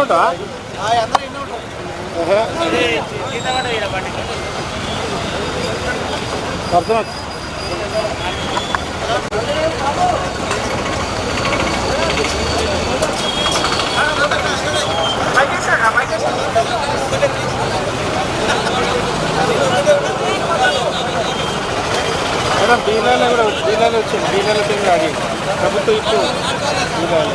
అడిగిరి ఉంటావా అర్థం మేడం డీలర్లు కూడా డీలర్లు వచ్చింది. డీలర్లతో కూడా అడిగి ప్రభుత్వం ఇచ్చింది. డీలర్లు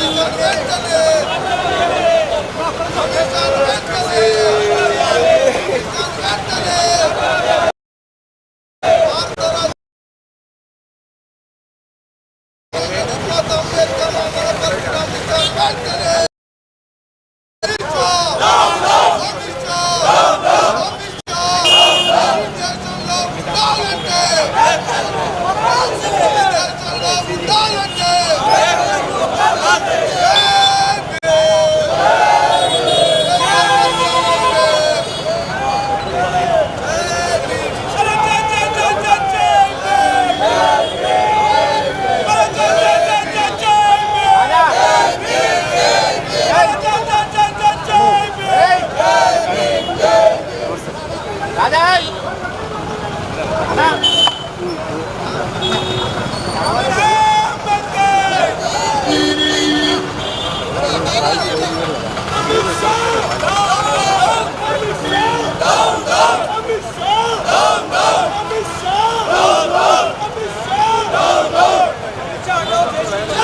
అదే 来吧。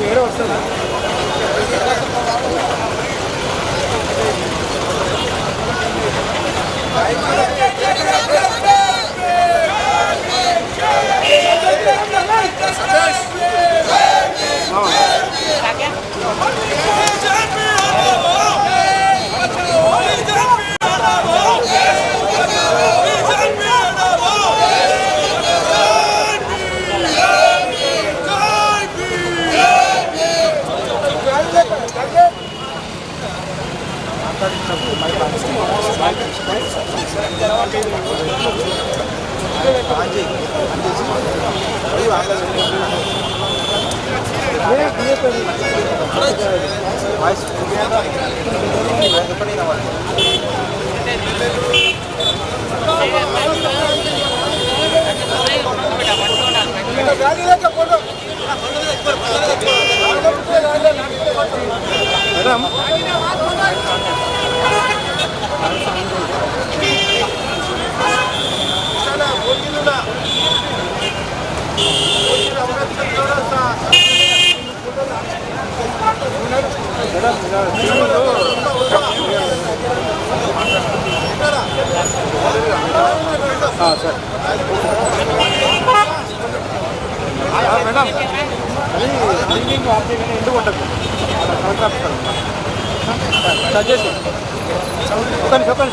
వేరే వస్తుంది? మేడం సార్ మేడం అది లింకింగ్ ఆఫ్ చేయగానే ఎందుకు ఉండదు కలెక్టర్ ఆఫీస్ కాడ. కట్ చేసి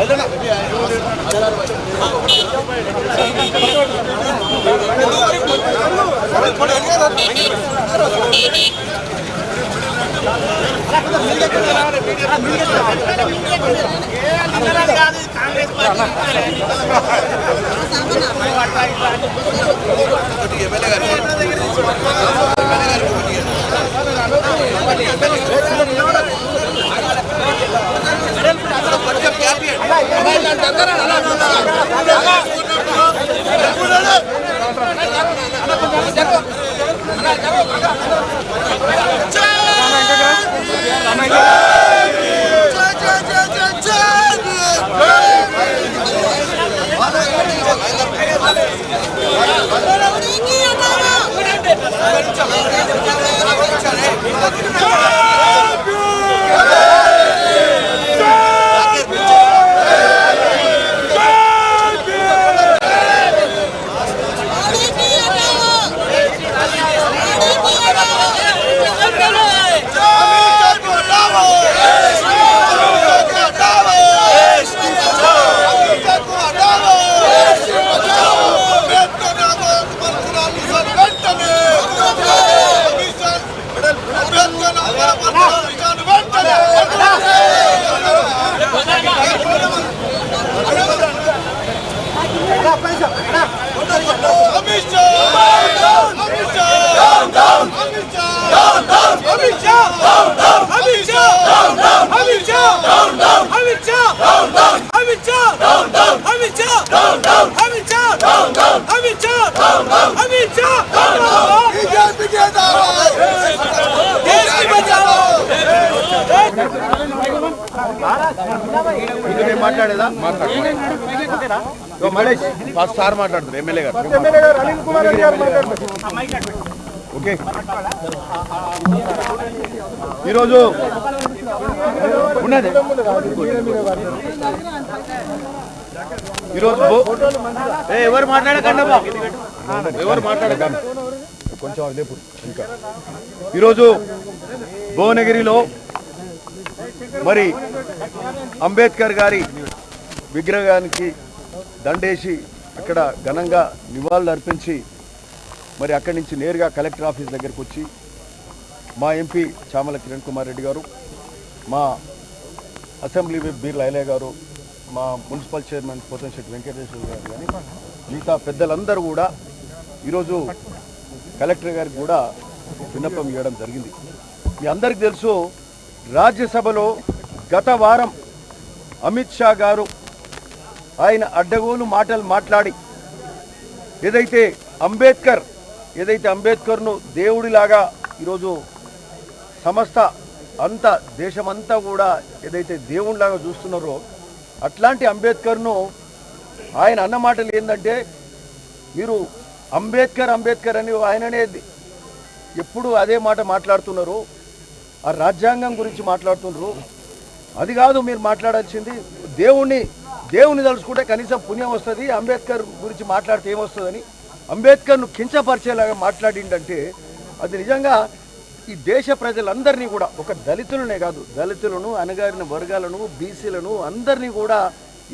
ఆగా ఎమ్మెల్యే గారు ఎమ్మెల్యే గారు దగ్గర కాన్ ఇది ఇది మాట్లాడేదా? మహేష్ ఫస్ట్ సార్ మాట్లాడుతున్నారు ఎమ్మెల్యే గారు. ఎమ్మెల్యే గారు అనిల్ కుమార్ రెడ్డి గారు మాట్లాడుతున్నారు ఓకే. ఈరోజు ఉన్నది. ఈరోజు ఎవరు మాట్లాడకండి అమ్మా. ఎవరు మాట్లాడకండి. కొంచెం లేపు ఇంకా. ఈరోజు భువనగిరిలో మరి అంబేద్కర్ గారి విగ్రహానికి దండేసి అక్కడ ఘనంగా నివాళులు అర్పించి మరి అక్కడి నుంచి నేరుగా కలెక్టర్ ఆఫీస్ దగ్గరికి వచ్చి మా ఎంపీ చామల కిరణ్ కుమార్ రెడ్డి గారు మా అసెంబ్లీ విప్ బీర్ లైలే గారు మా మున్సిపల్ చైర్మన్ పోతంశెట్టి వెంకటేశ్వర గారు కానీ మిగతా పెద్దలందరూ కూడా ఈరోజు కలెక్టర్ గారికి కూడా విన్నపం ఇవ్వడం జరిగింది. మీ అందరికీ తెలుసు రాజ్యసభలో గత వారం అమిత్ షా గారు ఆయన అడ్డగోలు మాటలు మాట్లాడి ఏదైతే అంబేద్కర్ ఏదైతే అంబేద్కర్ను దేవుడిలాగా ఈరోజు సమస్త అంత దేశమంతా కూడా ఏదైతే దేవుడిలాగా చూస్తున్నారో అట్లాంటి అంబేద్కర్ను ఆయన అన్న మాటలు ఏంటంటే మీరు అంబేద్కర్ అంబేద్కర్ అని ఆయననే ఎప్పుడు అదే మాట మాట్లాడుతున్నారు ఆ రాజ్యాంగం గురించి మాట్లాడుతున్నారు. అది కాదు మీరు మాట్లాడాల్సింది. దేవుణ్ణి దేవుని తలుచుకుంటే కనీసం పుణ్యం వస్తుంది. అంబేద్కర్ గురించి మాట్లాడితే ఏమొస్తుందని అంబేద్కర్ను కించపరిచేలాగా మాట్లాడిండంటే అది నిజంగా ఈ దేశ ప్రజలందరినీ కూడా ఒక దళితులనే కాదు దళితులను అణగారిన వర్గాలను బీసీలను అందరినీ కూడా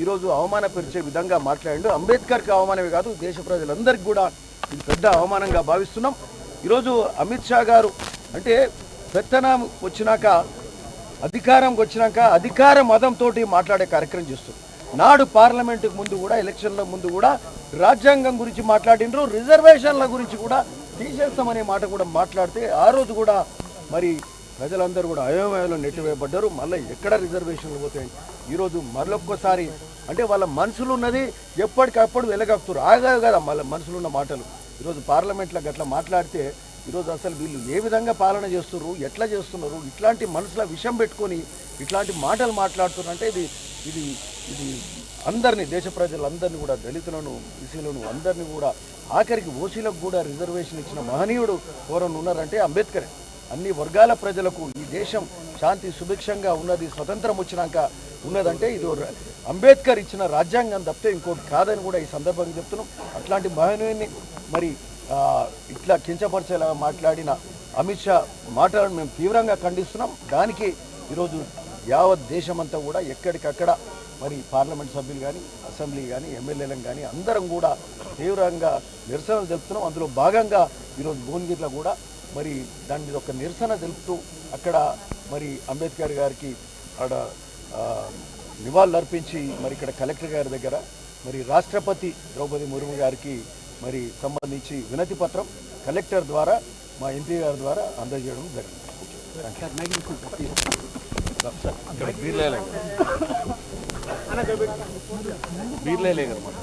ఈరోజు అవమానపరిచే విధంగా మాట్లాడిండు. అంబేద్కర్కి అవమానమే కాదు దేశ ప్రజలందరికీ కూడా ఇది పెద్ద అవమానంగా భావిస్తున్నాం. ఈరోజు అమిత్ షా గారు అంటే పెత్తనం వచ్చినాక అధికారంకి వచ్చినాక అధికార మదంతో మాట్లాడే కార్యక్రమం చేస్తుంది. నాడు పార్లమెంటుకు ముందు కూడా ఎలక్షన్ల ముందు కూడా రాజ్యాంగం గురించి మాట్లాడినరు రిజర్వేషన్ల గురించి కూడా తీసేస్తామనే మాట కూడా మాట్లాడితే ఆ రోజు కూడా మరి ప్రజలందరూ కూడా అయోమయంలో నెట్టివేయబడ్డారు. మళ్ళీ ఎక్కడ రిజర్వేషన్లు పోతాయి ఈరోజు మరొక్కసారి అంటే వాళ్ళ మనసులో ఉన్నది ఎప్పటికప్పుడు వెలగక్కుతారు ఆగా కదా మళ్ళీ మనసులో ఉన్న మాటలు ఈరోజు పార్లమెంట్లో గట్లా మాట్లాడితే ఈరోజు అసలు వీళ్ళు ఏ విధంగా పాలన చేస్తున్నారు? ఎట్లా చేస్తున్నారు? ఇట్లాంటి మనసులో విషం పెట్టుకొని ఇట్లాంటి మాటలు మాట్లాడుతున్నారంటే ఇది ఇది ఇది అందరినీ దేశ ప్రజలందరినీ కూడా దళితులను బీసీలను అందరినీ కూడా ఆఖరికి ఓసీలకు కూడా రిజర్వేషన్ ఇచ్చిన మహనీయుడు ఎవరైనా ఉన్నారంటే అంబేద్కరే. అన్ని వర్గాల ప్రజలకు ఈ దేశం శాంతి సుభిక్షంగా ఉన్నది స్వతంత్రం వచ్చినాక ఉన్నదంటే ఇది అంబేద్కర్ ఇచ్చిన రాజ్యాంగం తప్పితే ఇంకోటి కాదని కూడా ఈ సందర్భంగా చెప్తున్నాం. అట్లాంటి మహనీయుని మరి ఇట్లా కించపరిచేలా మాట్లాడిన అమిత్ షా మాటలను మేము తీవ్రంగా ఖండిస్తున్నాం. దానికి ఈరోజు యావత్ దేశమంతా కూడా ఎక్కడికక్కడ మరి పార్లమెంట్ సభ్యులు కానీ అసెంబ్లీ కానీ ఎమ్మెల్యేలను కానీ అందరం కూడా తీవ్రంగా నిరసనలు తెలుపుతున్నాం. అందులో భాగంగా ఈరోజు భువనగిరిలో కూడా మరి దాని మీద ఒక నిరసన తెలుపుతూ అక్కడ మరి అంబేద్కర్ గారికి అక్కడ ఆ, నివాళులు అర్పించి మరి ఇక్కడ కలెక్టర్ గారి దగ్గర మరి రాష్ట్రపతి ద్రౌపది ముర్ము గారికి మరి సంబంధించి వినతి పత్రం కలెక్టర్ ద్వారా మా ఎంపీ గారి ద్వారా అందజేయడం జరిగింది బీర్లే మరి.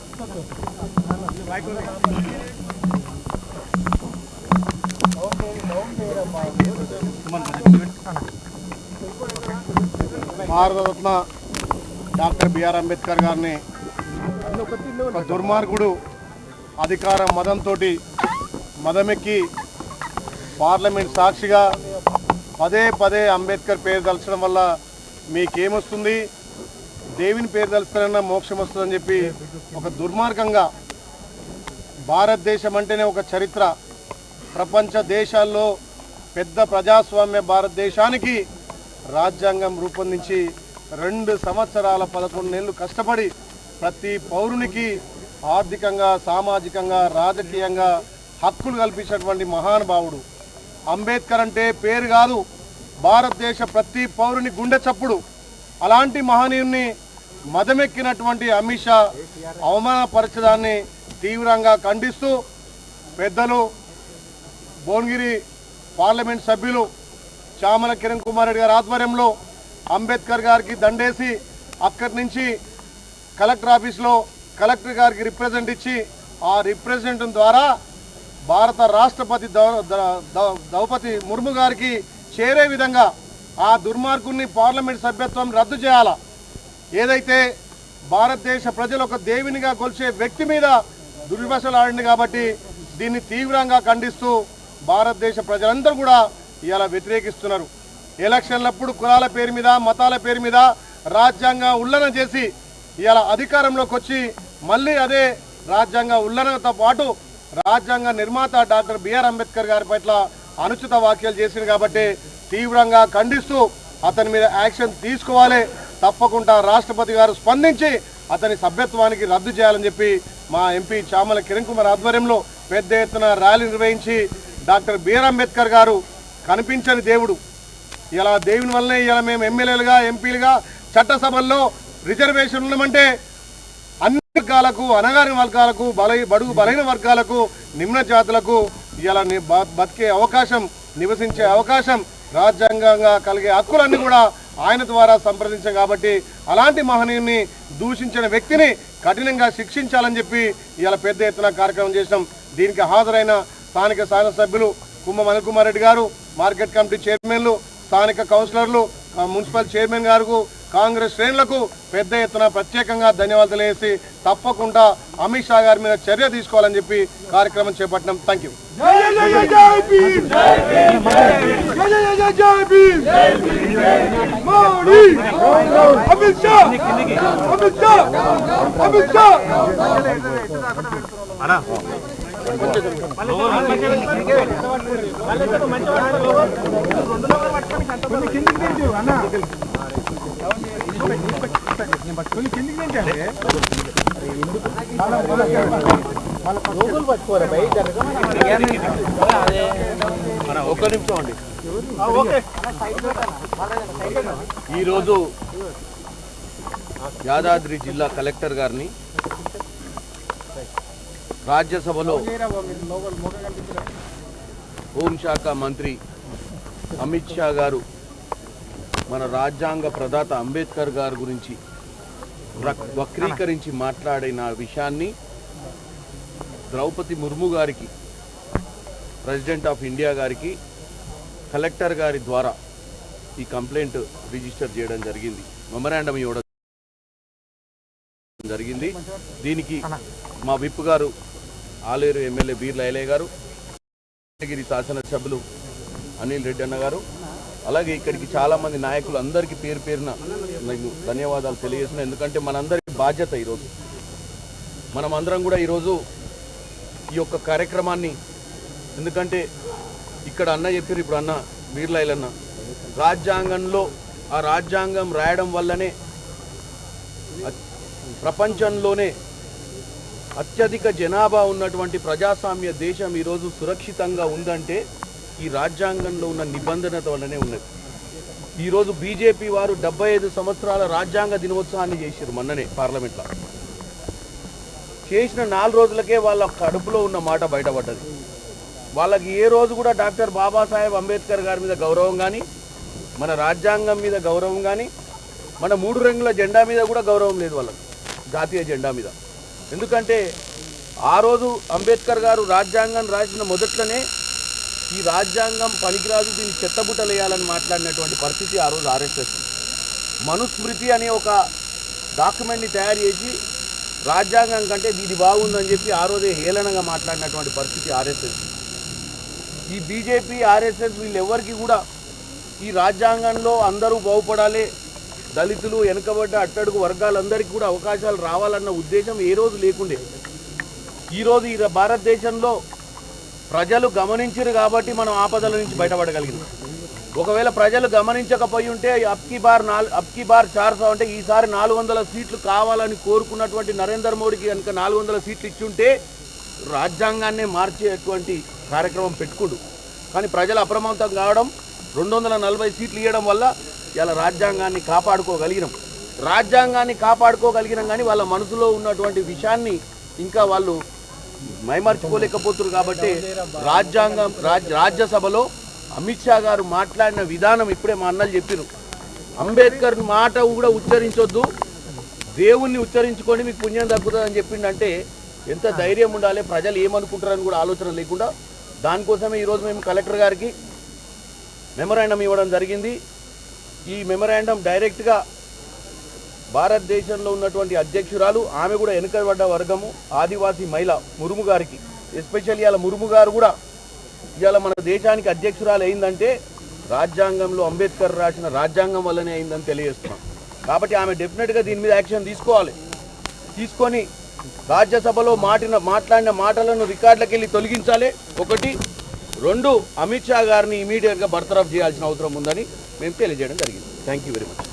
భారతరత్న డాక్టర్ బిఆర్ అంబేద్కర్ గారిని దుర్మార్గుడు అధికార మదంతో మదమెక్కి పార్లమెంట్ సాక్షిగా పదే పదే అంబేద్కర్ పేరు తలచడం వల్ల మీకేమొస్తుంది? దేవుని పేరు తలుస్తారన్న మోక్షం వస్తుందని చెప్పి ఒక దుర్మార్గంగా భారతదేశం అంటేనే ఒక చరిత్ర. ప్రపంచ దేశాల్లో పెద్ద ప్రజాస్వామ్య భారతదేశానికి రాజ్యాంగం రూపొందించి రెండు సంవత్సరాల పదకొండు నెలలు కష్టపడి ప్రతి పౌరునికి ఆర్థికంగా సామాజికంగా రాజకీయంగా హక్కులు కల్పించినటువంటి మహానుభావుడు అంబేద్కర్ అంటే పేరు కాదు భారతదేశ ప్రతి పౌరుని గుండె చప్పుడు. అలాంటి మహనీయుని మదమెక్కినటువంటి అమిత్ షా అవమానపరచడాన్ని తీవ్రంగా ఖండిస్తూ పెద్దలు భువనగిరి పార్లమెంట్ సభ్యులు చామల కిరణ్ కుమార్ రెడ్డి గారి ఆధ్వర్యంలో అంబేద్కర్ గారికి దండేసి అక్కడి నుంచి కలెక్టర్ ఆఫీస్లో కలెక్టర్ గారికి రిప్రజెంట్ ఇచ్చి ఆ రిప్రజెంట్ ద్వారా భారత రాష్ట్రపతి ద్రౌపది ముర్ము గారికి చేరే విధంగా ఆ దుర్మార్గుని పార్లమెంట్ సభ్యత్వం రద్దు చేయాలా. ఏదైతే భారతదేశ ప్రజలు ఒక దేవినిగా కొలిచే వ్యక్తి మీద దుర్భాషలు ఆడింది కాబట్టి దీన్ని తీవ్రంగా ఖండిస్తూ భారతదేశ ప్రజలందరూ కూడా ఇలా వ్యతిరేకిస్తున్నారు. ఎలక్షన్లప్పుడు కులాల పేరు మీద మతాల పేరు మీద రాజ్యాంగ ఉల్లంఘన చేసి ఇలా అధికారంలోకి వచ్చి మళ్ళీ అదే రాజ్యాంగ ఉల్లంఘనతో పాటు రాజ్యాంగ నిర్మాత డాక్టర్ బిఆర్ అంబేద్కర్ గారి పట్ల అనుచిత వ్యాఖ్యలు చేసింది కాబట్టి తీవ్రంగా ఖండిస్తూ అతని మీద యాక్షన్ తీసుకోవాలి. తప్పకుండా రాష్ట్రపతి గారు స్పందించి అతని సభ్యత్వానికి రద్దు చేయాలని చెప్పి మా ఎంపీ చామల కిరణ్ కుమార్ ఆధ్వర్యంలో పెద్ద ఎత్తున ర్యాలీ నిర్వహించి డాక్టర్ బిఆర్ అంబేద్కర్ గారు కనిపించని దేవుడు. ఇలా దేవుని వల్లనే ఇలా మేము ఎమ్మెల్యేలుగా ఎంపీలుగా చట్టసభల్లో రిజర్వేషన్ ఉండమంటే అన్ని వర్గాలకు అనగారిన వర్గాలకు బల బడుగు బలైన వర్గాలకు నిమ్న జాతులకు ఇలా బ- బతికే అవకాశం నివసించే అవకాశం రాజ్యాంగంగా కలిగే హక్కులన్నీ కూడా ఆయన ద్వారా సంప్రదించాం కాబట్టి అలాంటి మహనీయుని దూషించిన వ్యక్తిని కఠినంగా శిక్షించాలని చెప్పి ఇలా పెద్ద ఎత్తున కార్యక్రమం చేసినాం దీనికి హాజరైన స్థానిక శాసనసభ్యులు కుమ్మ అనిల్ రెడ్డి గారు మార్కెట్ కమిటీ చైర్మన్లు స్థానిక కౌన్సిలర్లు మున్సిపల్ చైర్మన్ గారు కాంగ్రెస్ శ్రేణులకు పెద్ద ఎత్తున ప్రత్యేకంగా ధన్యవాదాలు తెలియజేసి తప్పకుండా అమిత్ షా గారి మీద చర్య తీసుకోవాలని చెప్పి కార్యక్రమం చేపట్టినం. థ్యాంక్ యూ ఒక్క నిమిషం అండి ఈరోజు యాదాద్రి జిల్లా కలెక్టర్ గారిని రాజ్యసభలో హోంశాఖ మంత్రి అమిత్ షా గారు మన రాజ్యాంగ ప్రదాత అంబేద్కర్ గారి గురించి వక్రీకరించి మాట్లాడిన విషయాన్ని ద్రౌపది ముర్ము గారికి ప్రెసిడెంట్ ఆఫ్ ఇండియా గారికి కలెక్టర్ గారి ద్వారా ఈ కంప్లైంట్ రిజిస్టర్ చేయడం జరిగింది. మెమరాండం ఇవ్వడం జరిగింది. దీనికి మా విప్ గారు ఆలేరు ఎమ్మెల్యే బీర్ల ఐలయ్య గారు గిరి శాసనసభ్యులు అనిల్ రెడ్డి అన్న గారు అలాగే ఇక్కడికి చాలా మంది నాయకులు అందరికీ పేరు పేరున ధన్యవాదాలు తెలియజేస్తున్నాను ఎందుకంటే మనందరి బాధ్యత ఈరోజు. మనం అందరం కూడా ఈరోజు ఈ యొక్క కార్యక్రమాన్ని ఎందుకంటే ఇక్కడ అన్న చెప్పారు ఇప్పుడు అన్న వీర్లైలన్న. రాజ్యాంగంలో ఆ రాజ్యాంగం రాయడం వల్లనే ప్రపంచంలోనే అత్యధిక జనాభా ఉన్నటువంటి ప్రజాస్వామ్య దేశం ఈరోజు సురక్షితంగా ఉందంటే ఈ రాజ్యాంగంలో ఉన్న నిబంధనత వల్లనే ఉన్నది. ఈరోజు బీజేపీ వారు డెబ్బై ఐదు సంవత్సరాల రాజ్యాంగ దినోత్సవాన్ని చేశారు మొన్ననే పార్లమెంట్లో. చేసిన నాలుగు రోజులకే వాళ్ళ కడుపులో ఉన్న మాట బయటపడ్డది. వాళ్ళకి ఏ రోజు కూడా డాక్టర్ బాబాసాహెబ్ అంబేద్కర్ గారి మీద గౌరవం కానీ మన రాజ్యాంగం మీద గౌరవం కానీ మన మూడు రంగుల జెండా మీద కూడా గౌరవం లేదు వాళ్ళకి జాతీయ జెండా మీద. ఎందుకంటే ఆ రోజు అంబేద్కర్ గారు రాజ్యాంగం రాసిన మొదట్లోనే ఈ రాజ్యాంగం పనికిరాదు దీన్ని చెత్తబుట్టలేయాలని మాట్లాడినటువంటి పరిస్థితి ఆ రోజు ఆర్ఎస్ఎస్ మనుస్మృతి అనే ఒక డాక్యుమెంట్ని తయారు చేసి రాజ్యాంగం కంటే ఇది బాగుందని చెప్పి ఆ రోజే హేళనగా మాట్లాడినటువంటి పరిస్థితి ఆర్ఎస్ఎస్. ఈ బీజేపీ ఆర్ఎస్ఎస్ వీళ్ళెవ్వరికి కూడా ఈ రాజ్యాంగంలో అందరూ బాగుపడాలి దళితులు వెనుకబడ్డ అట్టడుగు వర్గాలందరికీ కూడా అవకాశాలు రావాలన్న ఉద్దేశం ఏ రోజు లేకుండే. ఈరోజు ఈ భారతదేశంలో ప్రజలు గమనించరు కాబట్టి మనం ఆపదల నుంచి బయటపడగలిగినాం. ఒకవేళ ప్రజలు గమనించకపోయి ఉంటే అప్కి బార్ నాలుగు అప్కి బార్ చార్సో అంటే ఈసారి నాలుగు వందల సీట్లు కావాలని కోరుకున్నటువంటి నరేంద్ర మోడీకి కనుక నాలుగు వందల సీట్లు ఇచ్చుంటే రాజ్యాంగాన్నే మార్చేటువంటి కార్యక్రమం పెట్టుకుండు. కానీ ప్రజలు అప్రమత్తం కావడం రెండు వందల నలభై సీట్లు ఇవ్వడం వల్ల ఇలా రాజ్యాంగాన్ని కాపాడుకోగలిగినాం. రాజ్యాంగాన్ని కాపాడుకోగలిగినాం కానీ వాళ్ళ మనసులో ఉన్నటువంటి విషయాన్ని ఇంకా వాళ్ళు మైమర్చుకోలేకపోతున్నారు కాబట్టి రాజ్యాంగం రాజ్ రాజ్యసభలో అమిత్ షా గారు మాట్లాడిన విధానం ఇప్పుడే మా అన్నలు చెప్పారు అంబేద్కర్ మాట కూడా ఉచ్చరించొద్దు దేవుణ్ణి ఉచ్చరించుకొని మీకు పుణ్యం తగ్గుతుందని చెప్పిండంటే ఎంత ధైర్యం ఉండాలి ప్రజలు ఏమనుకుంటారని కూడా ఆలోచన లేకుండా దానికోసమే ఈరోజు మేము కలెక్టర్ గారికి మెమరాండం ఇవ్వడం జరిగింది. ఈ మెమరాండం డైరెక్ట్గా భారతదేశంలో ఉన్నటువంటి అధ్యక్షురాలు ఆమె కూడా వెనుకబడ్డ వర్గము ఆదివాసీ మహిళ మురుము గారికి. ఎస్పెషల్లీ ఇలా మురుము గారు కూడా ఇవాళ మన దేశానికి అధ్యక్షురాలు అయిందంటే రాజ్యాంగంలో అంబేద్కర్ రాసిన రాజ్యాంగం వల్లనే అయిందని తెలియజేస్తున్నాం. కాబట్టి ఆమె డెఫినెట్గా దీని మీద యాక్షన్ తీసుకోవాలి. తీసుకొని రాజ్యసభలో మాటిన మాట్లాడిన మాటలను రికార్డులకు వెళ్ళి తొలగించాలి. ఒకటి రెండు అమిత్ షా గారిని ఇమీడియట్గా బర్తరఫ్ చేయాల్సిన అవసరం ఉందని మేము తెలియజేయడం జరిగింది. Thank you very much